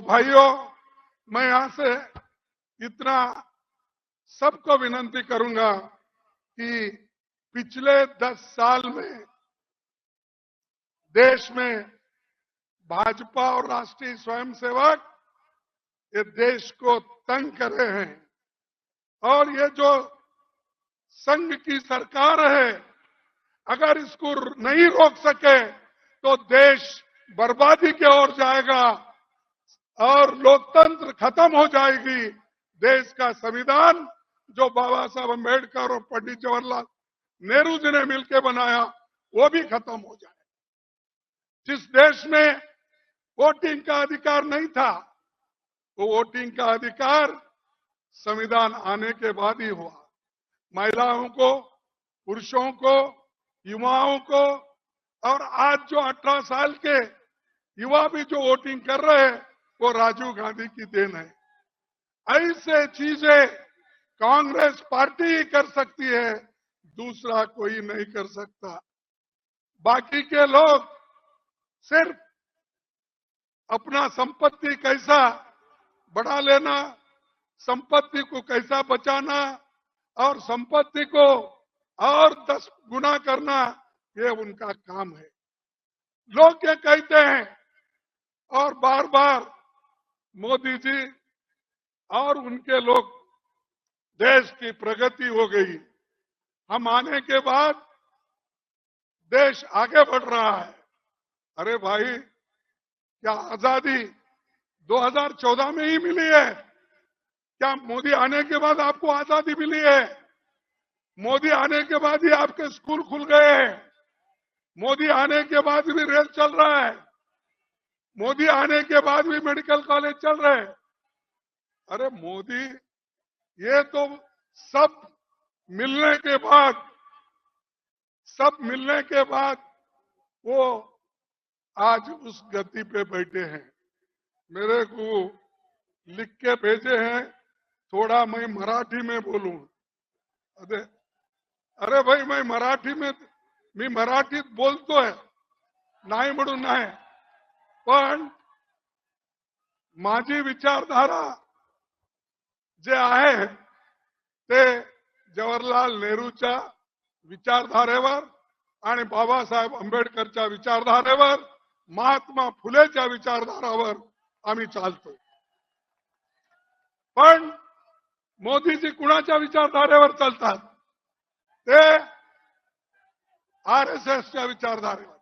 तो भाइयों, मैं यहाँ से इतना सबको विनंती करूँगा कि पिछले दस साल में देश में भाजपा और राष्ट्रीय स्वयंसेवक ये देश को तंग कर रहे हैं। और ये जो संघ की सरकार है, अगर इसको नहीं रोक सके तो देश बर्बादी की ओर जाएगा। और लोकतंत्र खत्म हो जाएगी। देश का संविधान, जो बाबा साहब अंबेडकर और पंडित जवाहरलाल नेहरू जी ने मिलकर बनाया, वो भी खत्म हो जाए। जिस देश में वोटिंग का अधिकार नहीं था वो वोटिंग का अधिकार संविधान आने के बाद ही हुआ। महिलाओं को, पुरुषों को, युवाओं को, और आज जो 18 साल के युवा भी जो वोटिंग कर रहे हैं वो राजीव गांधी की देन है। ऐसे चीज़ें कांग्रेस पार्टी ही कर सकती है, दूसरा कोई नहीं कर सकता। बाकी के लोग सिर्फ़ अपना संपत्ति कैसा बढ़ा लेना, संपत्ति को कैसा बचाना और संपत्ति को और दस गुना करना, ये उनका काम है। लोग ये कहते हैं और बार बार मोदी जी और उनके लोग देश की प्रगति हो गई। हम आने के बाद देश आगे बढ़ रहा है। अरे भाई, क्या आज़ादी 2014 में ही मिली है? क्या मोदी आने के बाद आपको आज़ादी मिली है? मोदी आने के बाद ही आपके स्कूल खुल गए हैं। मोदी आने के बाद भी रेल चल रहा है। मोदी आने के बाद भी मेडिकल कॉलेज चल रहे हैं। अरे मोदी, ये तो सब मिलने के बाद, सब मिलने के बाद वो आज उस गति पे बैठे हैं। मेरे को लिख के भेजे हैं, थोड़ा मैं मराठी में बोलू। अरे अरे भाई, मैं मराठी में, मी मराठीत बोलतोय नाही म्हणून नाही पण माझी विचारधारा जे आहे ते जवाहरलाल नेहरूच्या विचारधारेवर आणि बाबासाहेब आंबेडकरच्या विचारधारेवर महात्मा फुलेच्या विचारधारावर आम्ही चालतो पण मोदीजी कुणाच्या विचारधारेवर चालतात? ते आर एस एसच्या विचारधारेवर.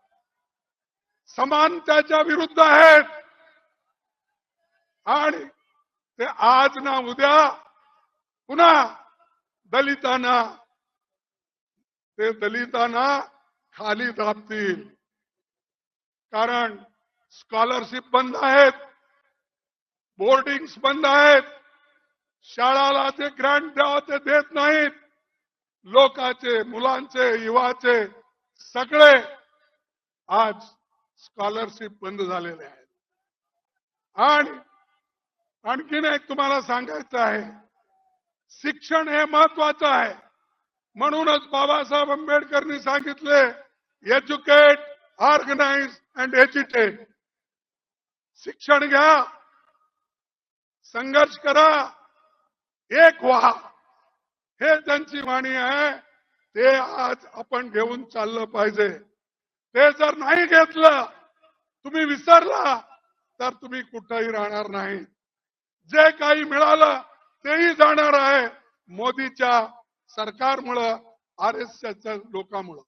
समानतेच्या विरुद्ध आहेत. आणि ते आज ना उद्या पुन्हा दलितांना ते दलितांना खाली दाबतील. कारण स्कॉलरशिप बंद आहेत बोर्डिंग्स बंद आहेत शाळाला जे ग्रँट द्यावं ते देत नाहीत. लोकाचे मुलांचे युवाचे सगळे आज स्कॉलरशिप बंद झालेले आहेत. आणि आणखीन एक तुम्हाला सांगायचं आहे. शिक्षण हे महत्वाचं आहे. म्हणूनच बाबासाहेब आंबेडकरनी सांगितले एज्युकेट ऑर्गनाइज अँड एज्युटेट शिक्षण घ्या संघर्ष करा एक व्हा. हे त्यांची वाणी आहे ते आज आपण घेऊन चाललं पाहिजे. ते जर नाही घेतलं तुम्ही विसरला तर तुम्ही कुठंही राहणार नाही. जे काही मिळालं तेही जाणार आहे मोदीच्या सरकारमुळं आर एस एसच्या लोकांमुळं.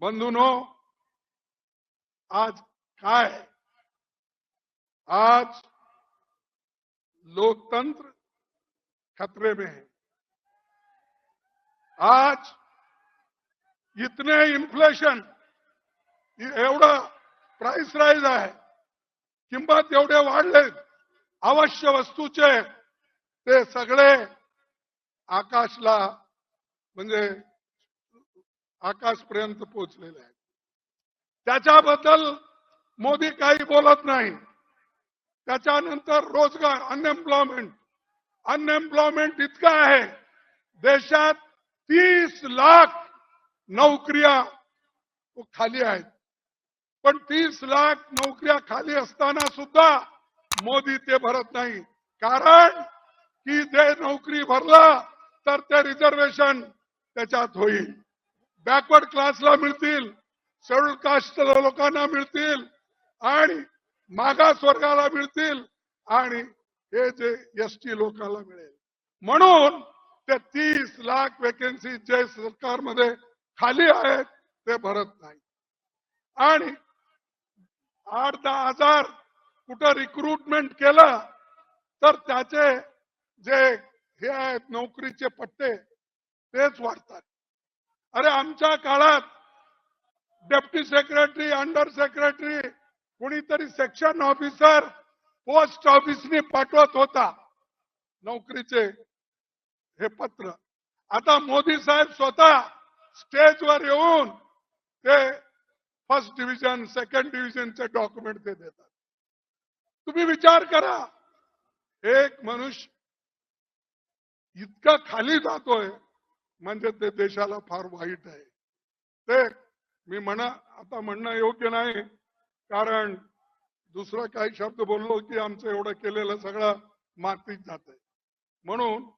बंधूनो आज काय? आज लोकतंत्र खतरे में है. आज इतने इन्फ्लेशन एवढं प्राइस राईज आहे. किंमत एवढे वाढले. अवश्य वस्तूचे ते सगळे आकाशला म्हणजे आकाशपर्यंत पोहोचलेले आहेत. त्याच्याबद्दल मोदी काही बोलत नाही. त्याच्यानंतर रोजगार अनएम्प्लॉयमेंट अनएम्प्लॉयमेंट इतका आहे. देशात तीस लाख नोकऱ्या खाली आहेत. पण तीस लाख नोकऱ्या खाली असताना सुद्धा मोदी ते भरत नाही. कारण की जे नोकरी भरला तर ते रिझर्वेशन त्याच्यात होईल. बॅकवर्ड क्लासला मिळतील शेड्यूल कास्ट लोकांना मिळतील आणि मागास वर्गाला मिळतील आणि हे जे एस टी लोकांना मिळेल. म्हणून ते तीस लाख वेकेन्सी जे सरकारमध्ये खाली आहेत ते भरत नाही. आणि आठ दहा हजार कुठं रिक्रुटमेंट केलं तर त्याचे जे हे आहेत नोकरीचे पट्टे तेच वाढतात. अरे आमच्या काळात डेप्टी सेक्रेटरी अंडर सेक्रेटरी कुणीतरी सेक्शन ऑफिसर पोस्ट ऑफिसने पाठवत होता नोकरीचे हे पत्र. आता मोदी साहेब स्वतः स्टेजवर येऊन ते फर्स्ट डिव्हिजन सेकंड डिव्हिजनचे डॉक्युमेंट ते देतात. तुम्ही विचार करा. एक मनुष्य इतका खाली जातोय म्हणजे ते देशाला फार वाईट आहे. ते मी म्हणा आता म्हणणं योग्य नाही कारण दुसरा काही शब्द बोललो की आमचं एवढं केलेलं सगळं मातीत जात म्हणून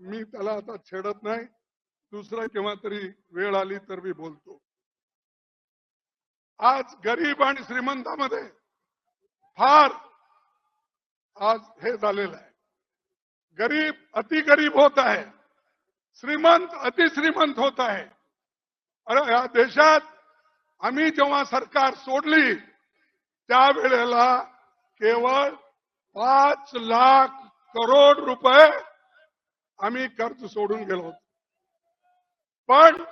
मी त्याला आता छेडत नाही. दुसरा केव्हा तरी वेळ आली तर मी बोलतो. आज गरीब आणि श्रीमंतामध्ये फार आज हे झालेलं आहे. गरीब अति गरीब होत आहे. श्रीमंत अति श्रीमंत होत आहे. अरे या देशात आम्ही जेव्हा सरकार सोडली त्यावेळेला केवळ पाच लाख करोड रुपये आम्ही कर्ज सोडून गेलो होतो. पण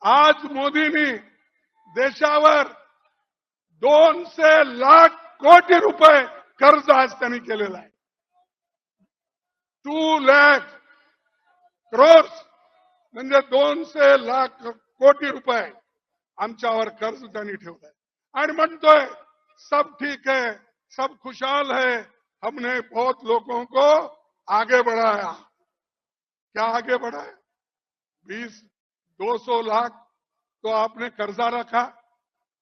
आज मोदींनी देशावर दोनशे लाख कोटी रुपये कर्ज आज त्यांनी केलेलं आहे. टू लॅक क्रोर्स म्हणजे दोनशे लाख कोटी रुपये आमच्यावर कर्ज त्यांनी ठेवलंय. आणि म्हणतोय, सब ठीक है, सब खुशहाल है, हमने बहुत लोगों को आगे बढ़ाया. क्या आगे बढ़ाया? बीस, दो सौ लाख तो आपने कर्जा रखा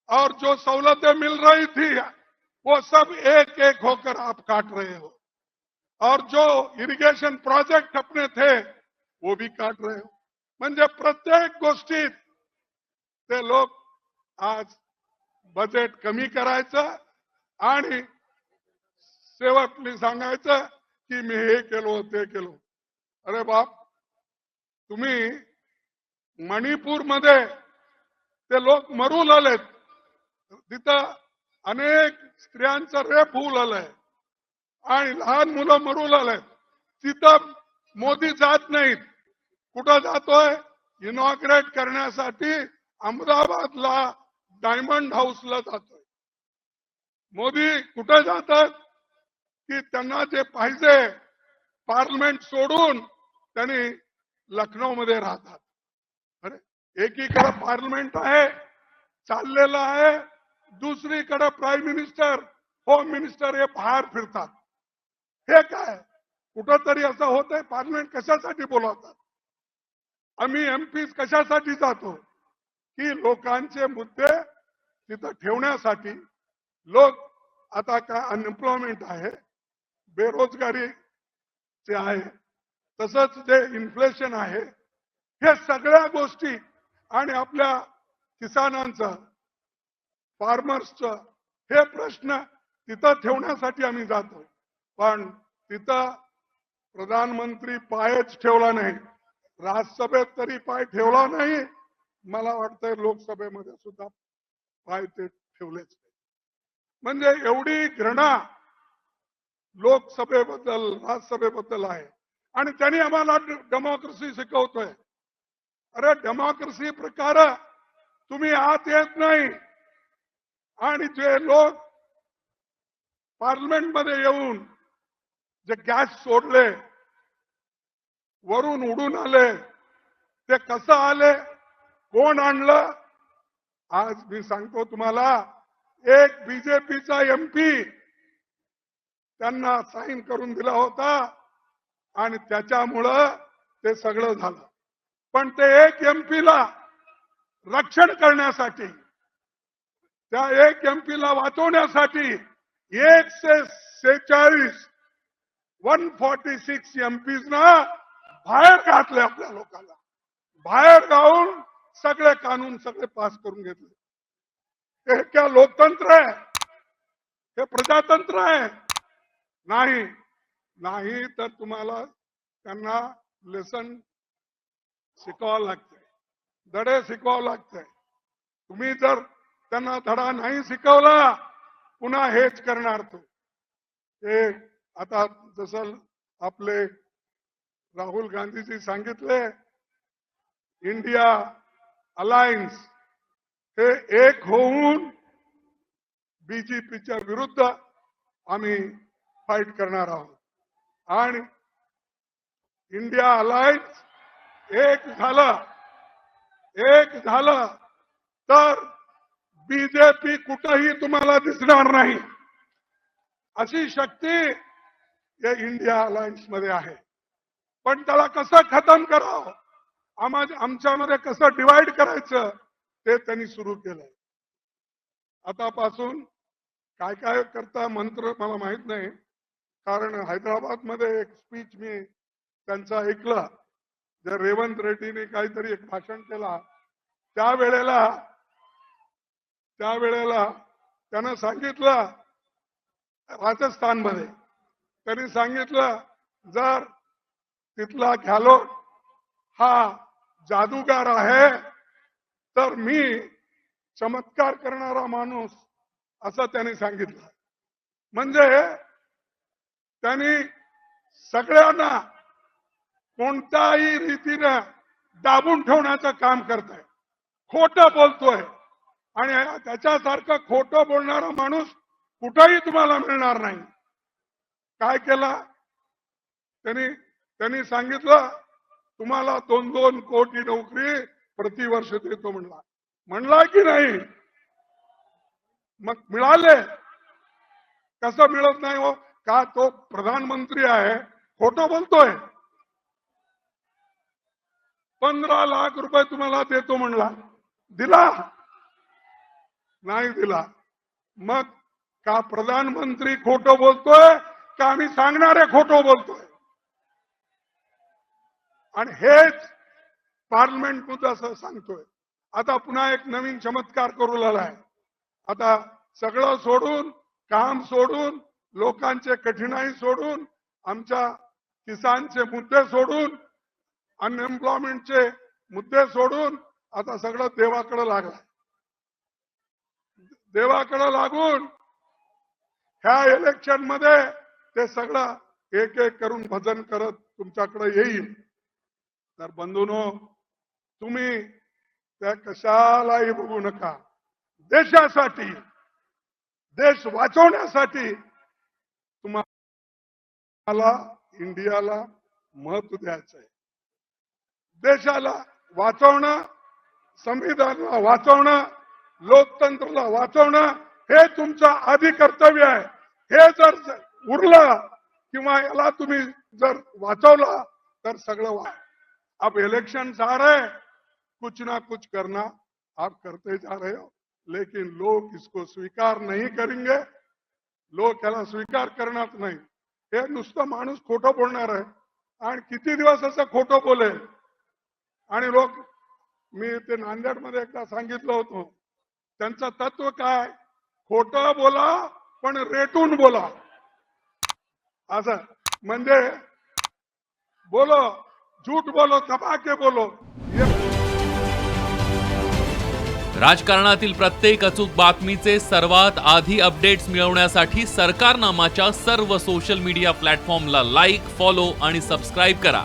और जो सहूलतें मिल रही थी वो सब एक एक होकर आप काट रहे हो। और जो इरिगेशन प्रोजेक्ट अपने थे वो भी काट रहे हो। म्हणजे प्रत्येक गोष्टीत ते लोक आज बजेट कमी करायचं आणि सेवकनी सांगायचं की मी हे केलो ते केलो. अरे बाप तुम्ही मणिपूरमध्ये ते लोक मरू लागलेत तिथं अनेक स्त्रियांचा रेप होऊ लागलंय. आणि लहान मुलं मरू लागलेत तिथं मोदी जात नाहीत. कुठं जातोय? इनॉग्रेट करण्यासाठी अहमदाबादला डायमंड हाऊसला जातोय. मोदी कुठं जातात? की त्यांना जे पाहिजे पार्लमेंट सोडून त्यांनी लखनौ मध्ये राहतात. एकीकडे पार्लमेंट आहे चाललेलं आहे दुसरीकडे प्राईम मिनिस्टर होम मिनिस्टर हे बाहेर फिरतात. हे काय? कुठंतरी असं होत आहे पार्लमेंट कशासाठी बोलवतात? आम्ही एमपी कशासाठी जातो? की लोकांचे मुद्दे तिथं ठेवण्यासाठी. लोक आता काय अनएम्प्लॉयमेंट आहे बेरोजगारी जे आहे तसंच जे इन्फ्लेशन आहे हे सगळ्या गोष्टी आणि आपल्या किसानांचं फार्मर्सचा हे प्रश्न तिथं ठेवण्यासाठी आम्ही जातो. पण तिथं प्रधानमंत्री पायच ठेवला नाही. राज्यसभेत तरी पाय ठेवला नाही. मला वाटतंय लोकसभेमध्ये सुद्धा पाय ते ठेवलेच म्हणजे एवढी घृणा लोकसभेबद्दल राज्यसभेबद्दल आहे. आणि त्यांनी आम्हाला डेमोक्रेसी शिकवतोय. अरे डेमोक्रेसी प्रकार तुम्ही आत येत नाही. आणि जे लोक पार्लमेंटमध्ये येऊन जे गॅस सोडले वरून उडून आले ते कसं आले कोण आणलं? आज मी सांगतो तुम्हाला एक बीजेपीचा एमपी त्यांना साईन करून दिला होता. आणि त्याच्यामुळं ते सगळं झालं. पण ते एक एमपीला रक्षण करण्यासाठी त्या एक एमपीला वाचवण्यासाठी एकशे सेहेचाळीस वन फॉर्टी सिक्स एमपीज ना बाहेर घातले आपल्या लोकांना. बाहेर जाऊन सगळे कानून सगळे पास करून घेतले. हे क्या लोकतंत्र आहे? हे प्रजातंत्र आहे? नाही. नाही तर तुम्हाला त्यांना लेसन शिकवावं लागतंय. धडे शिकवावं लागतंय. तुम्ही जर त्यांना धडा नाही शिकवला पुन्हा हेच करणार तो. हे आता जसं आपले राहुल गांधीजी सांगितले इंडिया अलायन्स हे एक होऊन बीजेपीच्या विरुद्ध आम्ही फाईट करणार आहोत. आणि इंडिया अलायन्स एक झालं एक झालं तर बीजेपी कुठंही तुम्हाला दिसणार नाही. अशी शक्ती या इंडिया अलायन्समध्ये आहे. पण त्याला कसं खतम करावं आम्हा आमच्यामध्ये कसं डिवाइड करायचं ते त्यांनी सुरू केलंय. आतापासून काय काय करता मंत्र मला माहीत नाही कारण हैदराबादमध्ये एक स्पीच मी त्यांचा ऐकलं. जर रेवंत रेड्डीने काहीतरी एक भाषण केला त्यावेळेला त्यावेळेला त्यानं सांगितलं राजस्थानमध्ये. त्यांनी सांगितलं जर तिथला घॅलोट हा जादूगार आहे तर मी चमत्कार करणारा माणूस असं त्यांनी सांगितलं. म्हणजे त्यांनी सगळ्यांना कोणत्याही रीतीनं दाबून ठेवण्याचं काम करत आहे खोटं बोलतोय. आणि त्याच्यासारखं खोटं बोलणारा माणूस कुठंही तुम्हाला मिळणार नाही. काय केला? त्यांनी त्यांनी सांगितलं तुम्हाला दोन दोन कोटी नोकरी प्रतिवर्ष देतो म्हणला. म्हणला की नाही? मग मिळाले. कसं मिळत नाही हो? का तो प्रधानमंत्री आहे? खोटं बोलतोय. पंधरा लाख रुपये तुम्हाला देतो म्हणला. दिला? नाही दिला. मग का प्रधानमंत्री खोट बोलतोय? का आम्ही सांगणारे खोट बोलतोय? आणि हेच पार्लमेंटमध्ये असं सांगतोय. आता पुन्हा एक नवीन चमत्कार करू लागलाय. आता सगळं सोडून काम सोडून लोकांचे कठीणाई सोडून आमच्या किसानचे मुद्दे सोडून अनएम्प्लॉयमेंटचे मुद्दे सोडून आता सगळं देवाकडे लागलाय देवाकडे लागून ह्या इलेक्शनमध्ये ते सगळं एक एक करून भजन करत तुमच्याकडे येईल. तर बंधूनो तुम्ही त्या कशालाही बघू नका. देशासाठी देश वाचवण्यासाठी तुम्हाला इंडियाला महत्त्व द्यायचं आहे देशाला वाचवणं संविधानाला वाचवणं लोकतंत्राला वाचवणं हे तुमचं आधी कर्तव्य आहे. हे जर उरलं किंवा याला तुम्ही जर वाचवला तर सगळं वा आप इलेक्शन जा रहे कुछ ना कुछ करना आप करते जा रहे हो. लेकिन लोग इसको स्वीकार नहीं करेंगे। लोक याला स्वीकार करणार नाही. हे नुसतं माणूस खोटं बोलणार आहे. आणि किती दिवस असं खोटं बोलेल? आणि लोक मी ते नांदेडमध्ये एकदा सांगितलं होतं त्यांचं तत्व काय? खोटं बोला पण रेटून बोला. असं. म्हणजे बोलो झूठ बोलो दबा के बोलो राजकारणातील प्रत्येक अचूक बातमीचे सर्वात आधी अपडेट्स मिळवण्यासाठी सरकारनामाच्या सर्व सोशल मीडिया प्लॅटफॉर्मला लाईक फॉलो आणि सबस्क्राईब करा.